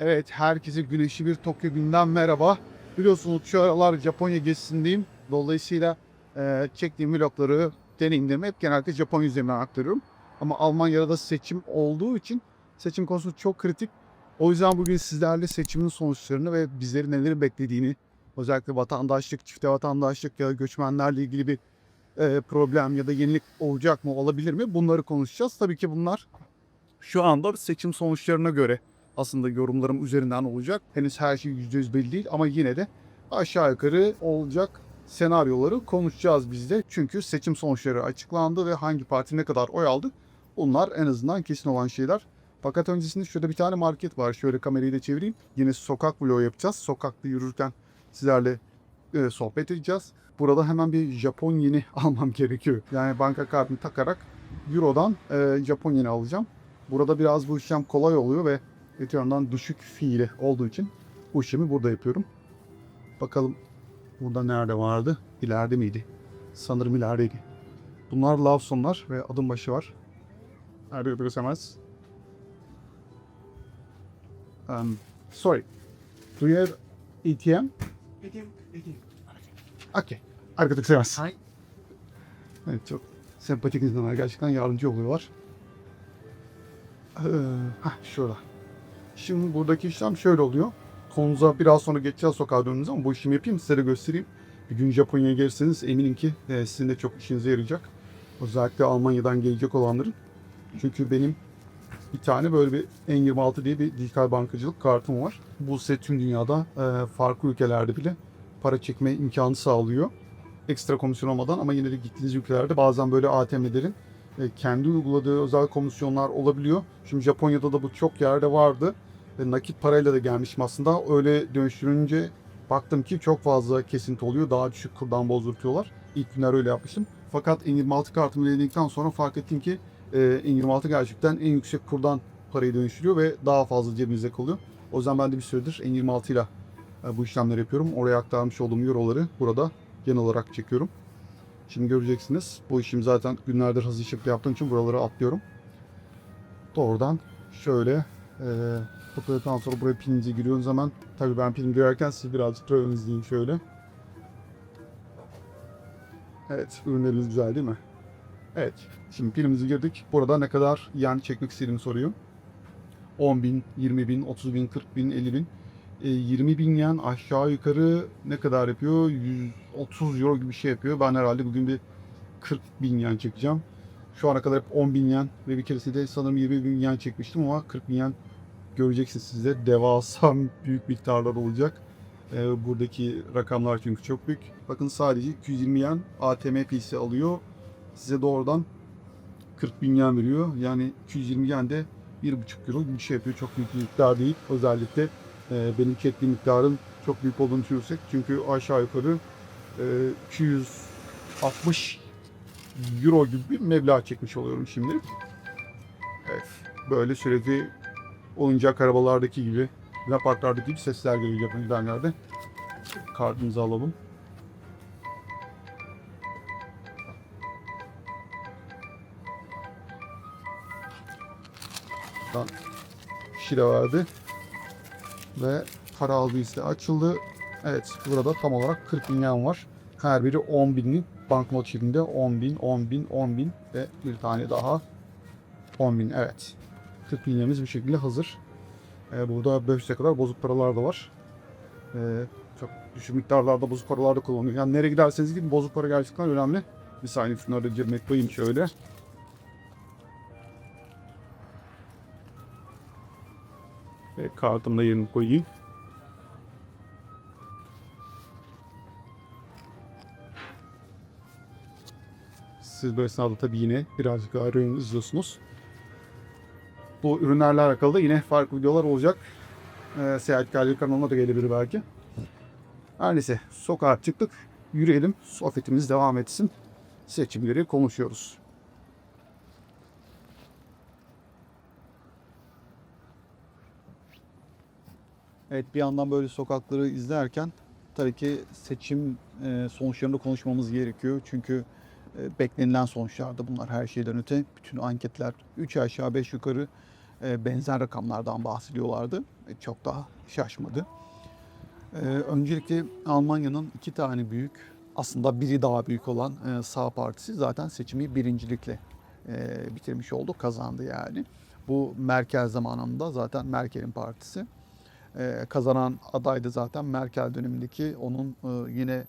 Evet, herkese güneşli bir Tokyo günden merhaba. Biliyorsunuz şu aralar Japonya gezisindeyim. Dolayısıyla e, çektiğim vlogları, deneyimlerimi hep genelde Japonya üzerinden aktarıyorum. Ama Almanya'da da seçim olduğu için seçim konusu çok kritik. O yüzden bugün sizlerle seçimin sonuçlarını ve bizleri neleri beklediğini, özellikle vatandaşlık, çifte vatandaşlık ya da göçmenlerle ilgili bir e, problem ya da yenilik olacak mı, olabilir mi? Bunları konuşacağız. Tabii ki bunlar şu anda seçim sonuçlarına göre aslında yorumlarım üzerinden olacak. Henüz her şey %100 belli değil ama yine de aşağı yukarı olacak senaryoları konuşacağız biz de. Çünkü seçim sonuçları açıklandı ve hangi parti ne kadar oy aldı bunlar en azından kesin olan şeyler. Fakat öncesinde şurada bir tane market var. Şöyle kamerayı da çevireyim. Yine sokak vlogu yapacağız. Sokakta yürürken sizlerle e, sohbet edeceğiz. Burada hemen bir Japon yeni almam gerekiyor. Yani banka kartını takarak Euro'dan e, Japon yeni alacağım. Burada biraz bu işlem kolay oluyor ve yandan düşük fiili olduğu için bu işlemi burada yapıyorum. Bakalım burada nerede vardı? İleride miydi? Sanırım ilerideydi. Bunlar Lawson'lar ve adım başı var. Nerede götürsemez? Um, sorry. Do you have ATM? Okay. Arkada götürsemez. Hay. Evet çok sempatik insanlar gerçekten yardımcı oluyorlar. Ee, heh, şurada. Şimdi buradaki işlem şöyle oluyor. Konuza biraz sonra geçeceğiz sokağa döndüğünüz ama bu işimi yapayım size de göstereyim. Bir gün Japonya'ya gelirseniz eminim ki e, sizin de çok işinize yarayacak. Özellikle Almanya'dan gelecek olanların. Çünkü benim bir tane böyle bir N26 diye bir dijital bankacılık kartım var. Bu size tüm dünyada e, farklı ülkelerde bile para çekme imkanı sağlıyor. Ekstra komisyon olmadan ama yine de gittiğiniz ülkelerde bazen böyle ATM'lerin kendi uyguladığı özel komisyonlar olabiliyor. Şimdi Japonya'da da bu çok yerde vardı. Ve nakit parayla da gelmişim aslında. Öyle dönüştürünce baktım ki çok fazla kesinti oluyor. Daha düşük kurdan bozdurtuyorlar. İlk günler öyle yapmıştım. Fakat N26 kartımı denedikten sonra fark ettim ki e, N26 gerçekten en yüksek kurdan parayı dönüştürüyor ve daha fazla cebinizde kalıyor. O yüzden ben de bir süredir N26 ile e, bu işlemleri yapıyorum. Oraya aktarmış olduğum euroları burada genel olarak çekiyorum. Şimdi göreceksiniz. Bu işimi zaten günlerdir hızlı şekilde yaptığım için buraları atlıyorum. Doğrudan şöyle e, tıkladıktan sonra buraya pininize giriyorsunuz hemen. Tabii ben pinim girerken siz birazcık ön izleyin şöyle. Evet, ürünleriniz güzel değil mi? Evet, şimdi pinimizi girdik. Burada ne kadar yen çekmek istediğimi soruyor. 10 bin, 20 bin, 30 bin, 40 bin, 50 bin. E, 20 bin yen aşağı yukarı ne kadar yapıyor? 130 euro gibi bir şey yapıyor. Ben herhalde bugün bir 40 bin yen çekeceğim. Şu ana kadar hep 10 bin yen ve bir keresinde sanırım 20 bin yen çekmiştim ama 40 bin yen göreceksiniz size. Devasa büyük miktarlar olacak. E, buradaki rakamlar çünkü çok büyük. Bakın sadece 220 yen ATM PC alıyor. Size doğrudan 40 bin yen veriyor. Yani 220 yen de 1,5 euro gibi bir şey yapıyor. Çok büyük miktar değil. Özellikle e, benim çektiğim miktarın çok büyük olduğunu düşünürsek. Çünkü aşağı yukarı e, 260 euro gibi bir meblağ çekmiş oluyorum şimdi. Evet. Böyle sürekli oyuncak arabalardaki gibi parklardaki gibi sesler geliyor Japon gidenlerde. Kartımızı alalım. Şile verdi. Ve para ise açıldı. Evet burada tam olarak 40 bin yen var. Her biri 10 binlik banknot şeklinde 10 bin, 10 bin, 10 bin ve bir tane daha 10 bin. Evet. 40 bin yenimiz bir şekilde hazır. Ee, burada 500'e kadar bozuk paralar da var. Ee, çok düşük miktarlarda bozuk paralar da kullanılıyor. Yani nereye giderseniz gidin bozuk para gerçekten önemli. Bir saniye şunları cebime koyayım şöyle. Ve kartımda yerini koyayım. Siz bu esnada tabii yine birazcık daha ürün izliyorsunuz. Bu ürünlerle alakalı da yine farklı videolar olacak. Ee, Seyahat Hikayeleri kanalına da gelebilir belki. Her neyse sokağa çıktık. Yürüyelim. Sohbetimiz devam etsin. Seçimleri konuşuyoruz. Evet bir yandan böyle sokakları izlerken tabii ki seçim e, sonuçlarını konuşmamız gerekiyor. Çünkü e, beklenilen sonuçlarda bunlar her şeyden öte. Bütün anketler 3 aşağı 5 yukarı e, benzer rakamlardan bahsediyorlardı. Çok daha şaşmadı. Öncelikle Almanya'nın iki tane büyük, aslında biri daha büyük olan sağ partisi zaten seçimi birincilikle bitirmiş oldu, kazandı yani. Bu Merkel zamanında zaten Merkel'in partisi. E, kazanan aday da zaten Merkel dönemindeki onun e, yine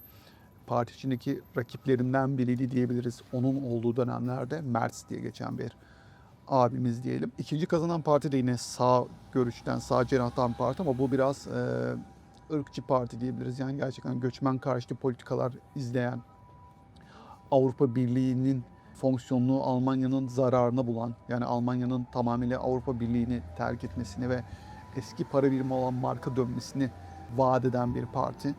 parti içindeki rakiplerinden biriydi diyebiliriz. Onun olduğu dönemlerde Merz diye geçen bir abimiz diyelim. İkinci kazanan parti de yine sağ görüşten, sağ cenahtan parti ama bu biraz e, ırkçı parti diyebiliriz. Yani gerçekten göçmen karşıtı politikalar izleyen, Avrupa Birliği'nin fonksiyonunu Almanya'nın zararına bulan, yani Almanya'nın tamamıyla Avrupa Birliği'ni terk etmesini ve eski para birimi olan marka dönmesini vaat eden bir parti.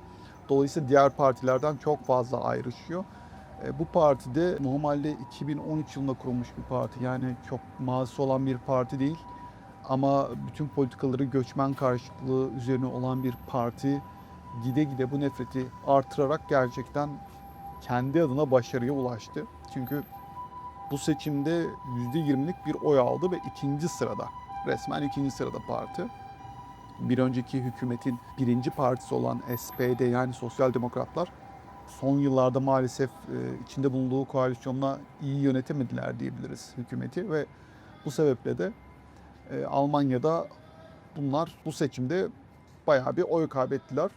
Dolayısıyla diğer partilerden çok fazla ayrışıyor. E, Bu partide normalde 2013 yılında kurulmuş bir parti. Yani çok mazisi olan bir parti değil. Ama bütün politikaları göçmen karşıtlığı üzerine olan bir parti gide gide bu nefreti artırarak gerçekten kendi adına başarıya ulaştı. Çünkü bu seçimde %20'lik bir oy aldı ve ikinci sırada. Resmen ikinci sırada parti. Bir önceki hükümetin birinci partisi olan SPD yani Sosyal Demokratlar son yıllarda maalesef e, içinde bulunduğu koalisyonla iyi yönetemediler diyebiliriz hükümeti ve bu sebeple de e, Almanya'da bunlar bu seçimde bayağı bir oy kaybettiler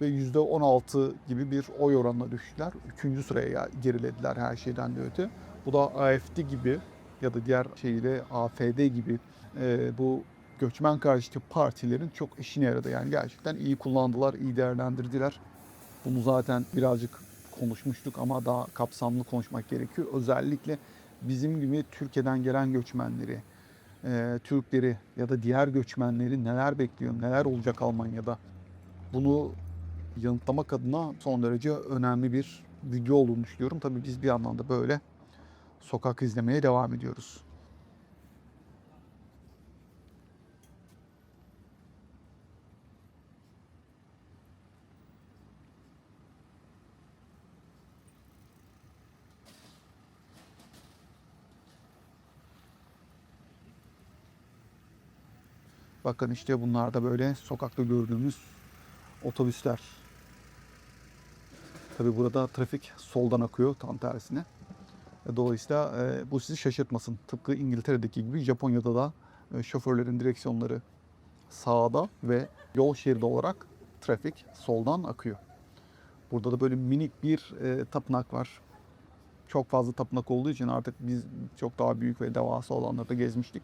ve %16 gibi bir oy oranına düştüler. Üçüncü sıraya gerilediler her şeyden de öte. Bu da AFD gibi ya da diğer şeyle AFD gibi e, bu göçmen karşıtı partilerin çok işine yaradı. Yani gerçekten iyi kullandılar, iyi değerlendirdiler. Bunu zaten birazcık konuşmuştuk ama daha kapsamlı konuşmak gerekiyor. Özellikle bizim gibi Türkiye'den gelen göçmenleri, e, Türkleri ya da diğer göçmenleri neler bekliyor, neler olacak Almanya'da? Bunu yanıtlamak adına son derece önemli bir video olduğunu düşünüyorum. Tabii biz bir yandan da böyle sokak izlemeye devam ediyoruz. Bakın işte bunlar da böyle sokakta gördüğümüz otobüsler. Tabi burada trafik soldan akıyor tam tersine. E, Dolayısıyla e, bu sizi şaşırtmasın. Tıpkı İngiltere'deki gibi Japonya'da da e, şoförlerin direksiyonları sağda ve yol şeridi olarak trafik soldan akıyor. Burada da böyle minik bir tapınak var. Çok fazla tapınak olduğu için artık biz çok daha büyük ve devasa olanları da gezmiştik.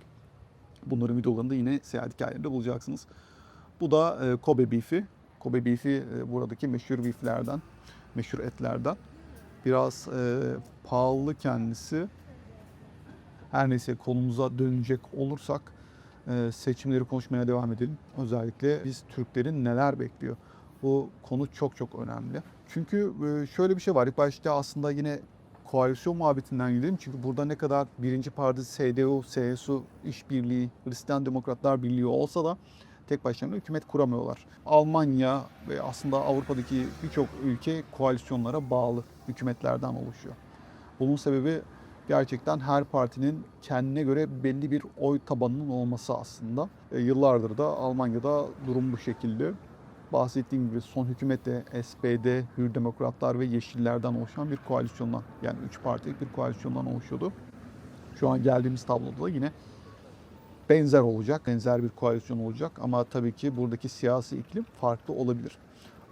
Bunların videolarını da yine seyahat hikayelerinde bulacaksınız. Bu da e, Kobe beef'i. Kobe beef'i e, buradaki meşhur beeflerden, meşhur etlerden. Biraz e, pahalı kendisi. Her neyse konumuza dönecek olursak seçimleri konuşmaya devam edelim. Özellikle biz Türklerin neler bekliyor? Bu konu çok çok önemli. Çünkü şöyle bir şey var. İlk başta aslında yine koalisyon muhabbetinden gidelim. Çünkü burada ne kadar birinci parti CDU, CSU, işbirliği, Hristiyan Demokratlar Birliği olsa da tek başlarına hükümet kuramıyorlar. Almanya ve aslında Avrupa'daki birçok ülke koalisyonlara bağlı hükümetlerden oluşuyor. Bunun sebebi gerçekten her partinin kendine göre belli bir oy tabanının olması aslında. E, yıllardır da Almanya'da durum bu şekilde. Bahsettiğim gibi son hükümette SPD, Hür Demokratlar ve Yeşillerden oluşan bir koalisyondan yani üç partilik bir koalisyondan oluşuyordu. Şu an geldiğimiz tabloda da yine benzer olacak, benzer bir koalisyon olacak ama tabii ki buradaki siyasi iklim farklı olabilir.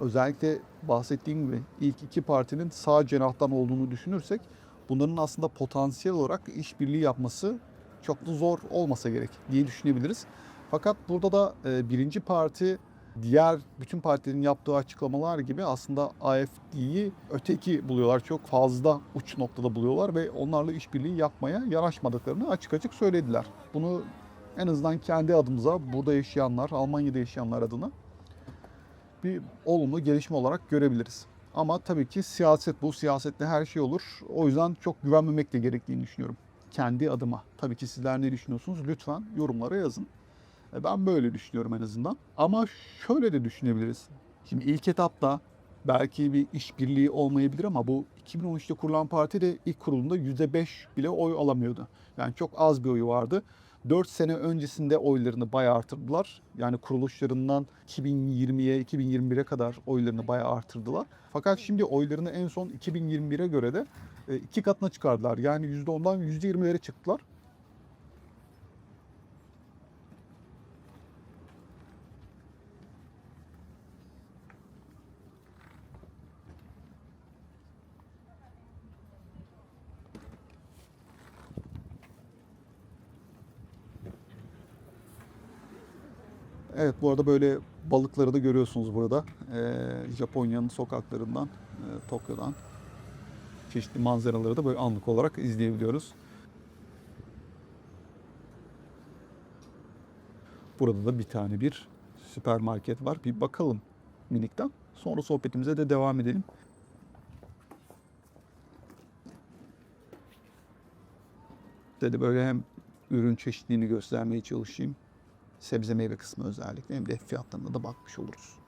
Özellikle bahsettiğim gibi ilk iki partinin sağ cenahtan olduğunu düşünürsek bunların aslında potansiyel olarak işbirliği yapması çok da zor olmasa gerek diye düşünebiliriz. Fakat burada da e, birinci parti diğer bütün partilerin yaptığı açıklamalar gibi aslında AFD'yi öteki buluyorlar. Çok fazla uç noktada buluyorlar ve onlarla işbirliği yapmaya yanaşmadıklarını açık açık söylediler. Bunu en azından kendi adımıza burada yaşayanlar, Almanya'da yaşayanlar adına bir olumlu gelişme olarak görebiliriz. Ama tabii ki siyaset bu. Siyasette her şey olur. O yüzden çok güvenmemek de gerektiğini düşünüyorum. Kendi adıma. Tabii ki sizler ne düşünüyorsunuz? Lütfen yorumlara yazın. E, Ben böyle düşünüyorum en azından. Ama şöyle de düşünebiliriz. Şimdi ilk etapta belki bir işbirliği olmayabilir ama bu 2013'te kurulan parti de ilk kurulunda %5 bile oy alamıyordu. Yani çok az bir oyu vardı. 4 sene öncesinde oylarını bayağı artırdılar. Yani kuruluşlarından 2020'ye, 2021'e kadar oylarını bayağı artırdılar. Fakat şimdi oylarını en son 2021'e göre de e, iki katına çıkardılar. Yani %10'dan %20'lere çıktılar. Evet bu arada böyle balıkları da görüyorsunuz burada. Ee, Japonya'nın sokaklarından, e, Tokyo'dan çeşitli manzaraları da böyle anlık olarak izleyebiliyoruz. Burada da bir tane bir süpermarket var. Bir bakalım minikten. Sonra sohbetimize de devam edelim. Dedi böyle hem ürün çeşitliliğini göstermeye çalışayım. Sebze meyve kısmı özellikle hem de fiyatlarına da bakmış oluruz.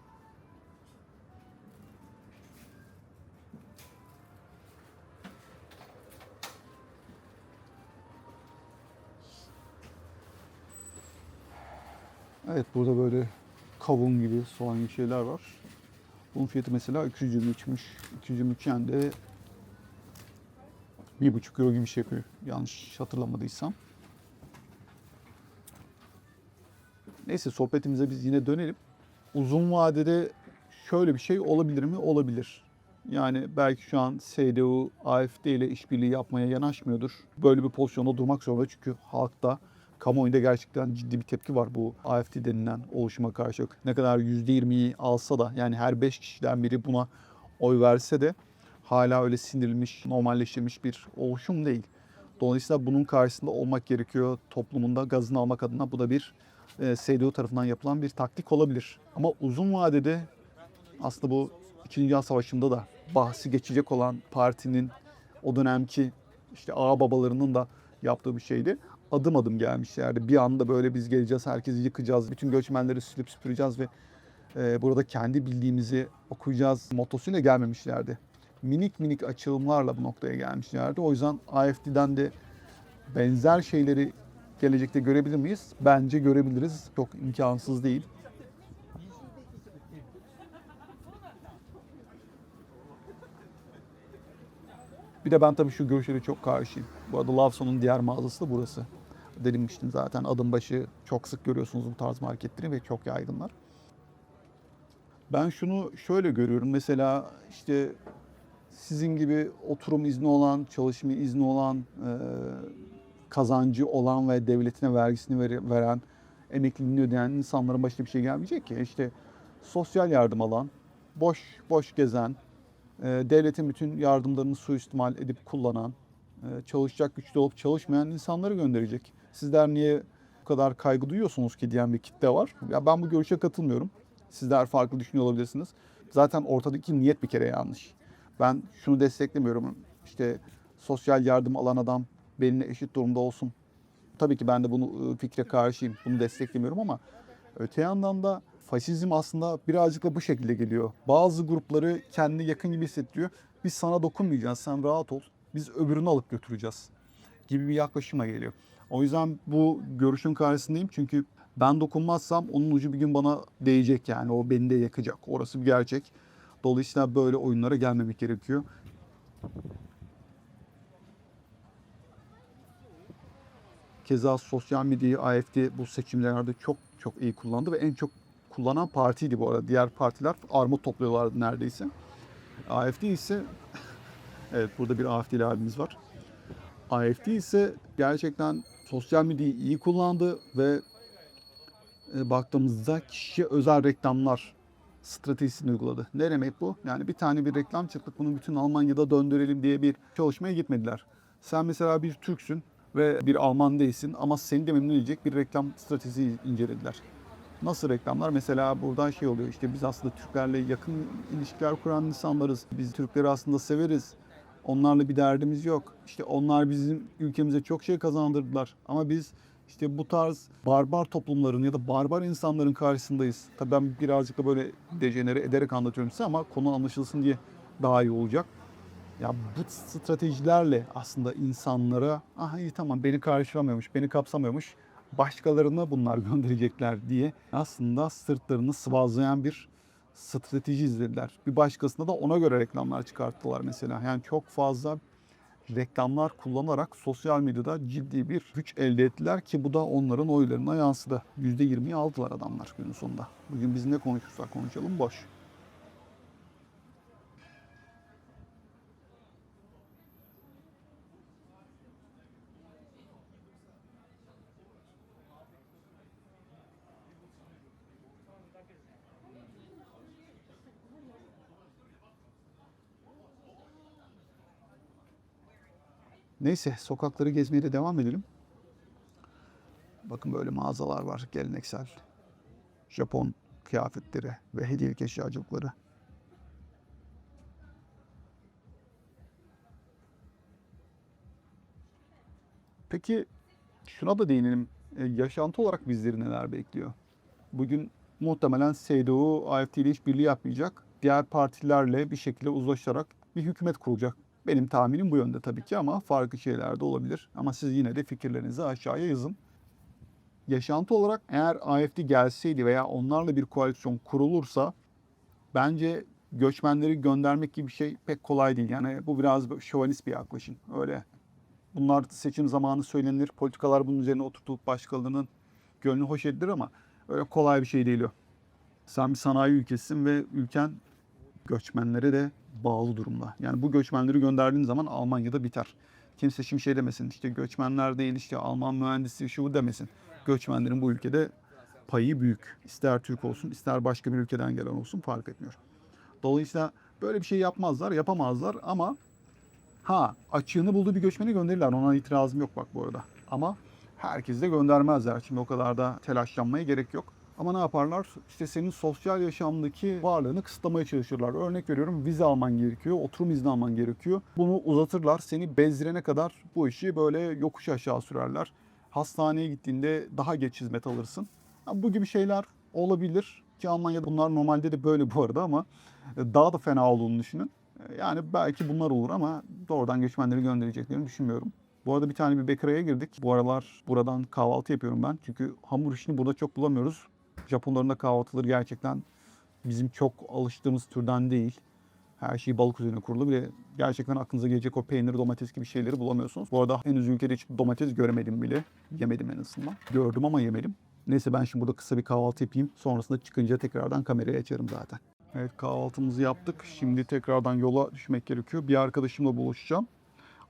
Evet burada böyle kavun gibi soğan gibi şeyler var. Bunun fiyatı mesela 223'müş. 223 yen de 1,5 euro gibi bir şey yapıyor. Yanlış hatırlamadıysam. Neyse sohbetimize biz yine dönelim. Uzun vadede şöyle bir şey olabilir mi? Olabilir. Yani belki şu an CDU, AFD ile işbirliği yapmaya yanaşmıyordur. Böyle bir pozisyonda durmak zorunda çünkü halkta, kamuoyunda gerçekten ciddi bir tepki var bu AFD denilen oluşuma karşı. Ne kadar %20'yi alsa da yani her 5 kişiden biri buna oy verse de hala öyle sindirilmiş, normalleştirilmiş bir oluşum değil. Dolayısıyla bunun karşısında olmak gerekiyor. Toplumunda gazını almak adına bu da bir e, CDU tarafından yapılan bir taktik olabilir. Ama uzun vadede aslında bu İkinci Dünya Savaşı'nda da bahsi geçecek olan partinin o dönemki işte ağa babalarının da yaptığı bir şeydi. Adım adım gelmişlerdi. Bir anda böyle biz geleceğiz, herkesi yıkacağız, bütün göçmenleri silip süpüreceğiz ve e, burada kendi bildiğimizi okuyacağız motosuyla gelmemişlerdi. Minik minik açılımlarla bu noktaya gelmişlerdi. O yüzden AFD'den de benzer şeyleri gelecekte görebilir miyiz? Bence görebiliriz. Çok imkansız değil. Bir de ben tabii şu görüşlere çok karşıyım. Bu arada Lawson'un diğer mağazası da burası. Delinmiştim zaten adım başı çok sık görüyorsunuz bu tarz marketleri ve çok yaygınlar. Ben şunu şöyle görüyorum. Mesela işte sizin gibi oturum izni olan, çalışma izni olan, kazancı olan ve devletine vergisini vere- veren, emekliliğini ödeyen insanların başına bir şey gelmeyecek ki. İşte sosyal yardım alan, boş boş gezen, e, devletin bütün yardımlarını suistimal edip kullanan, e, çalışacak güçlü olup çalışmayan insanları gönderecek. Sizler niye bu kadar kaygı duyuyorsunuz ki diyen bir kitle var. Ya ben bu görüşe katılmıyorum. Sizler farklı düşünüyor olabilirsiniz. Zaten ortadaki niyet bir kere yanlış. Ben şunu desteklemiyorum. İşte sosyal yardım alan adam benimle eşit durumda olsun. Tabii ki ben de bunu e, fikre karşıyım. Bunu desteklemiyorum ama öte yandan da faşizm aslında birazcık da bu şekilde geliyor. Bazı grupları kendine yakın gibi hissettiriyor. Biz sana dokunmayacağız, sen rahat ol. Biz öbürünü alıp götüreceğiz gibi bir yaklaşıma geliyor. O yüzden bu görüşün karşısındayım çünkü ben dokunmazsam onun ucu bir gün bana değecek yani o beni de yakacak. Orası bir gerçek. Dolayısıyla böyle oyunlara gelmemek gerekiyor. Keza sosyal medyayı AFD bu seçimlerde çok çok iyi kullandı ve en çok kullanan partiydi bu arada. Diğer partiler armut topluyorlardı neredeyse. AFD ise evet burada bir AFD'li abimiz var. AFD ise gerçekten sosyal medyayı iyi kullandı ve e, baktığımızda kişiye özel reklamlar stratejisini uyguladı. Ne demek bu? Yani bir tane bir reklam çıktık bunu bütün Almanya'da döndürelim diye bir çalışmaya gitmediler. Sen mesela bir Türksün ve bir Alman değilsin ama seni de memnun edecek bir reklam stratejisi incelediler. Nasıl reklamlar? Mesela buradan şey oluyor işte biz aslında Türklerle yakın ilişkiler kuran insanlarız. Biz Türkleri aslında severiz. Onlarla bir derdimiz yok. İşte onlar bizim ülkemize çok şey kazandırdılar. Ama biz işte bu tarz barbar toplumların ya da barbar insanların karşısındayız. Tabii ben birazcık da böyle dejenere ederek anlatıyorum size ama konu anlaşılsın diye daha iyi olacak. Ya bu stratejilerle aslında insanlara aha iyi tamam beni karşılamıyormuş, beni kapsamıyormuş. başkalarına bunlar gönderecekler diye aslında sırtlarını sıvazlayan bir strateji izlediler. Bir başkasına da ona göre reklamlar çıkarttılar mesela. Yani çok fazla reklamlar kullanarak sosyal medyada ciddi bir güç elde ettiler ki bu da onların oylarına yansıdı. %20'yi aldılar adamlar günün sonunda. Bugün biz ne konuşursak konuşalım boş. Neyse sokakları gezmeye de devam edelim. Bakın böyle mağazalar var geleneksel. Japon kıyafetleri ve hediyelik eşyacılıkları. Peki şuna da değinelim. E, yaşantı olarak bizleri neler bekliyor? Bugün muhtemelen CDU AFD ile işbirliği yapmayacak. Diğer partilerle bir şekilde uzlaşarak bir hükümet kurulacak. Benim tahminim bu yönde tabii ki ama farklı şeyler de olabilir. Ama siz yine de fikirlerinizi aşağıya yazın. Yaşantı olarak eğer AFD gelseydi veya onlarla bir koalisyon kurulursa bence göçmenleri göndermek gibi bir şey pek kolay değil. Yani bu biraz şövalist bir yaklaşım. Öyle bunlar seçim zamanı söylenir. Politikalar bunun üzerine oturtulup başkalarının gönlünü hoş edilir ama öyle kolay bir şey değil o. Sen bir sanayi ülkesisin ve ülken göçmenlere de bağlı durumda. Yani bu göçmenleri gönderdiğin zaman Almanya'da biter. Kimse şimdi şey demesin işte göçmenler değil işte Alman mühendisi şu demesin. Göçmenlerin bu ülkede payı büyük. İster Türk olsun ister başka bir ülkeden gelen olsun fark etmiyor. Dolayısıyla böyle bir şey yapmazlar, yapamazlar ama ha açığını bulduğu bir göçmeni gönderirler. Ona itirazım yok bak bu arada. Ama herkes de göndermezler. Şimdi o kadar da telaşlanmaya gerek yok. Ama ne yaparlar? İşte senin sosyal yaşamdaki varlığını kısıtlamaya çalışırlar. Örnek veriyorum vize alman gerekiyor, oturum izni alman gerekiyor. Bunu uzatırlar. Seni bezdirene kadar bu işi böyle yokuş aşağı sürerler. Hastaneye gittiğinde daha geç hizmet alırsın. Ya bu gibi şeyler olabilir. Ki Almanya'da bunlar normalde de böyle bu arada ama daha da fena olduğunu düşünün. Yani belki bunlar olur ama doğrudan göçmenleri göndereceklerini düşünmüyorum. Bu arada bir tane bir bakeraya girdik. Bu aralar buradan kahvaltı yapıyorum ben. Çünkü hamur işini burada çok bulamıyoruz. Japonların da kahvaltıları gerçekten bizim çok alıştığımız türden değil. Her şey balık üzerine kurulu bile gerçekten aklınıza gelecek o peynir, domates gibi şeyleri bulamıyorsunuz. Bu arada henüz ülkede hiç domates göremedim bile. Yemedim en azından. Gördüm ama yemedim. Neyse ben şimdi burada kısa bir kahvaltı yapayım. Sonrasında çıkınca tekrardan kamerayı açarım zaten. Evet kahvaltımızı yaptık. Şimdi tekrardan yola düşmek gerekiyor. Bir arkadaşımla buluşacağım.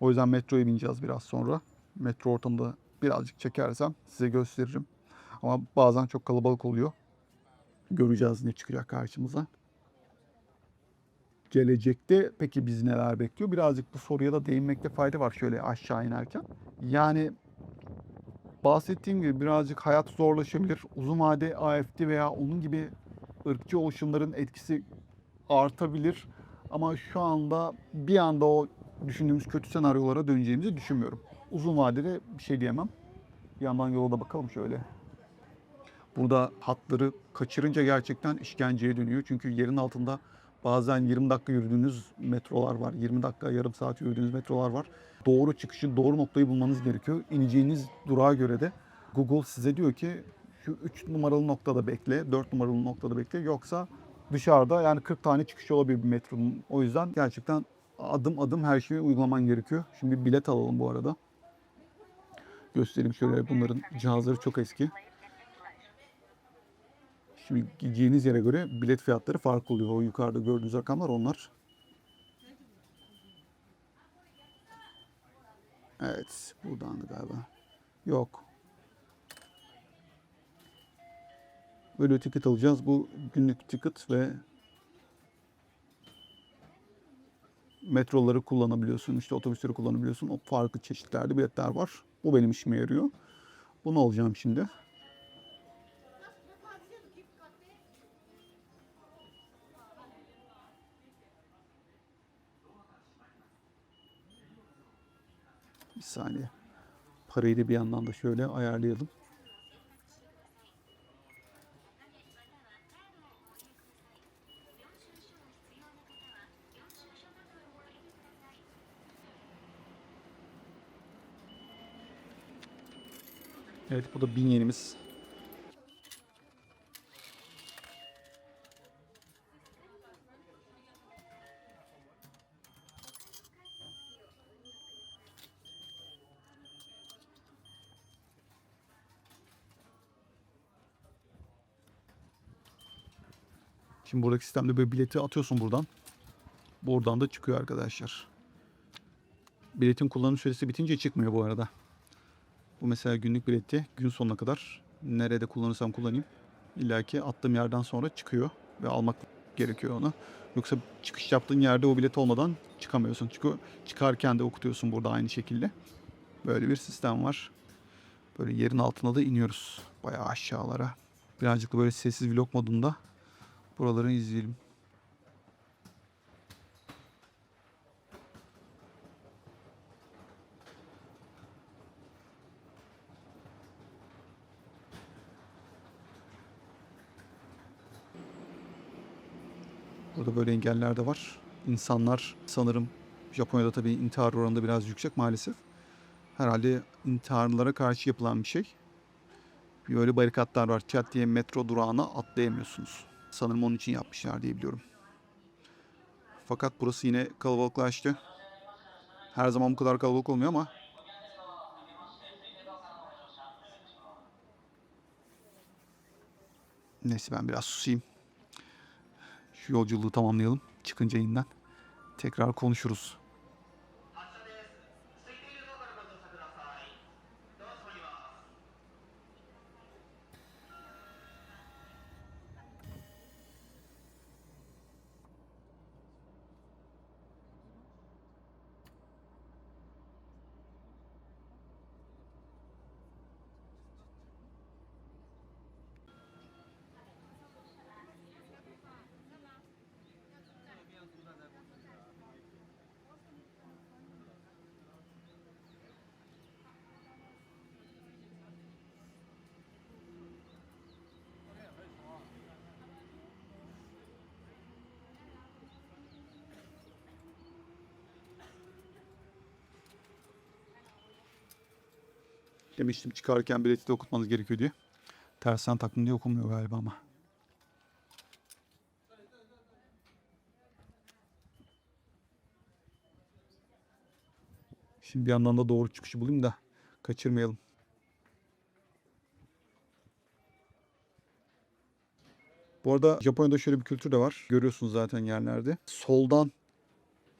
O yüzden metroya bineceğiz biraz sonra. Metro ortamında birazcık çekersem size gösteririm. Ama bazen çok kalabalık oluyor. Göreceğiz ne çıkacak karşımıza. Gelecekte peki biz neler bekliyor? Birazcık bu soruya da değinmekte fayda var şöyle aşağı inerken. Yani bahsettiğim gibi birazcık hayat zorlaşabilir. Uzun vade AFD veya onun gibi ırkçı oluşumların etkisi artabilir. Ama şu anda bir anda o düşündüğümüz kötü senaryolara döneceğimizi düşünmüyorum. Uzun vadede bir şey diyemem. Bir yandan yola da bakalım şöyle. Burada hatları kaçırınca gerçekten işkenceye dönüyor. Çünkü yerin altında bazen 20 dakika yürüdüğünüz metrolar var. 20 dakika, yarım saat yürüdüğünüz metrolar var. Doğru çıkışı, doğru noktayı bulmanız gerekiyor. İneceğiniz durağa göre de Google size diyor ki şu 3 numaralı noktada bekle, 4 numaralı noktada bekle. Yoksa dışarıda yani 40 tane çıkış olabilir bir metronun. O yüzden gerçekten adım adım her şeyi uygulaman gerekiyor. Şimdi bilet alalım bu arada. Göstereyim şöyle bunların cihazları çok eski. Şimdi gideceğiniz yere göre bilet fiyatları farklı oluyor. O yukarıda gördüğünüz rakamlar onlar. Evet, buradan da galiba. Yok. Böyle ticket alacağız. Bu günlük ticket ve metroları kullanabiliyorsun, işte otobüsleri kullanabiliyorsun. O farklı çeşitlerde biletler var. Bu benim işime yarıyor. Bunu alacağım şimdi. Bir saniye. Parayı da bir yandan da şöyle ayarlayalım. Evet bu da bin yenimiz. Şimdi buradaki sistemde böyle bileti atıyorsun buradan. Buradan da çıkıyor arkadaşlar. Biletin kullanım süresi bitince çıkmıyor bu arada. Bu mesela günlük bileti gün sonuna kadar nerede kullanırsam kullanayım. İlla ki attığım yerden sonra çıkıyor ve almak gerekiyor onu. Yoksa çıkış yaptığın yerde o bilet olmadan çıkamıyorsun. Çünkü çıkarken de okutuyorsun burada aynı şekilde. Böyle bir sistem var. Böyle yerin altına da iniyoruz. Bayağı aşağılara. Birazcık da böyle sessiz vlog modunda buraları izleyelim. Burada böyle engeller de var. İnsanlar sanırım Japonya'da tabii intihar oranı da biraz yüksek maalesef. Herhalde intiharlara karşı yapılan bir şey. Böyle barikatlar var. Çat diye metro durağına atlayamıyorsunuz. Sanırım onun için yapmışlar diye biliyorum. Fakat burası yine kalabalıklaştı. Her zaman bu kadar kalabalık olmuyor ama Neyse ben biraz susayım. Şu yolculuğu tamamlayalım. Çıkınca yeniden tekrar konuşuruz. Demiştim çıkarken bileti de okutmanız gerekiyor diye. Tersten taktım diye okunmuyor galiba ama. Şimdi bir yandan da doğru çıkışı bulayım da kaçırmayalım. Bu arada Japonya'da şöyle bir kültür de var. Görüyorsunuz zaten yerlerde. Soldan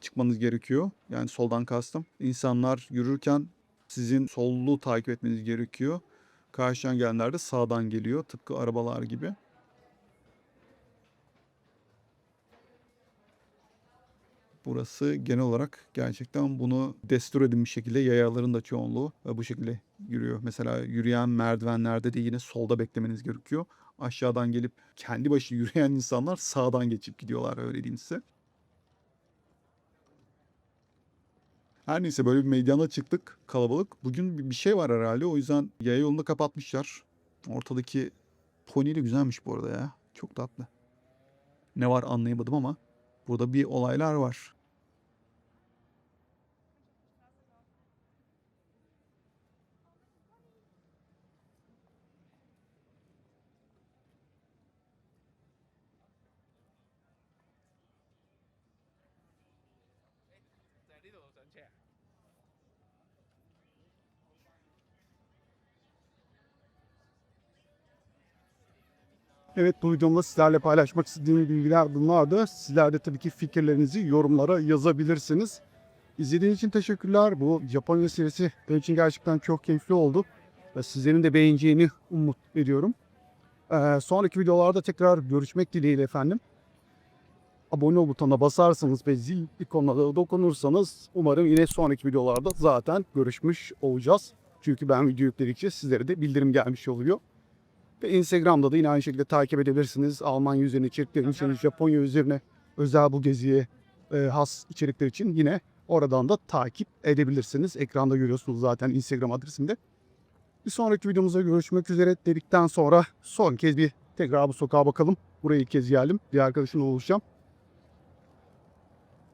çıkmanız gerekiyor. Yani soldan kastım. İnsanlar yürürken sizin sollu takip etmeniz gerekiyor. Karşıdan gelenler de sağdan geliyor. Tıpkı arabalar gibi. Burası genel olarak gerçekten bunu destur edilmiş şekilde yayaların da çoğunluğu ve bu şekilde yürüyor. Mesela yürüyen merdivenlerde de yine solda beklemeniz gerekiyor. Aşağıdan gelip kendi başına yürüyen insanlar sağdan geçip gidiyorlar öyle diyeyim size. Her neyse böyle bir meydana çıktık kalabalık. Bugün bir- şey var herhalde o yüzden yaya yolunu kapatmışlar. Ortadaki pony güzelmiş bu arada ya. Çok tatlı. Ne var anlayamadım ama burada bir olaylar var. Evet bu videomda sizlerle paylaşmak istediğim bilgiler bunlardı. Sizler de tabii ki fikirlerinizi yorumlara yazabilirsiniz. İzlediğiniz için teşekkürler. Bu Japonya serisi benim için gerçekten çok keyifli oldu. Ve sizlerin de beğeneceğini umut ediyorum. Ee, sonraki videolarda tekrar görüşmek dileğiyle efendim. Abone ol butonuna basarsanız ve zil ikonuna da dokunursanız umarım yine sonraki videolarda zaten görüşmüş olacağız. Çünkü ben video yükledikçe sizlere de bildirim gelmiş oluyor. Ve Instagram'da da yine aynı şekilde takip edebilirsiniz. Almanya üzerine içeriklerin için, Japonya üzerine özel bu geziye e, has içerikler için yine oradan da takip edebilirsiniz. Ekranda görüyorsunuz zaten Instagram adresimde. Bir sonraki videomuzda görüşmek üzere dedikten sonra son kez bir tekrar bu sokağa bakalım. Buraya ilk kez geldim. Bir arkadaşımla oluşacağım.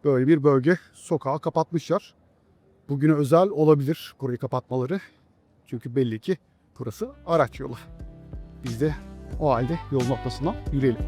Böyle bir bölge sokağı kapatmışlar. Bugüne özel olabilir burayı kapatmaları. Çünkü belli ki Burası araç yolu. Biz de o halde yol noktasından yürüyelim.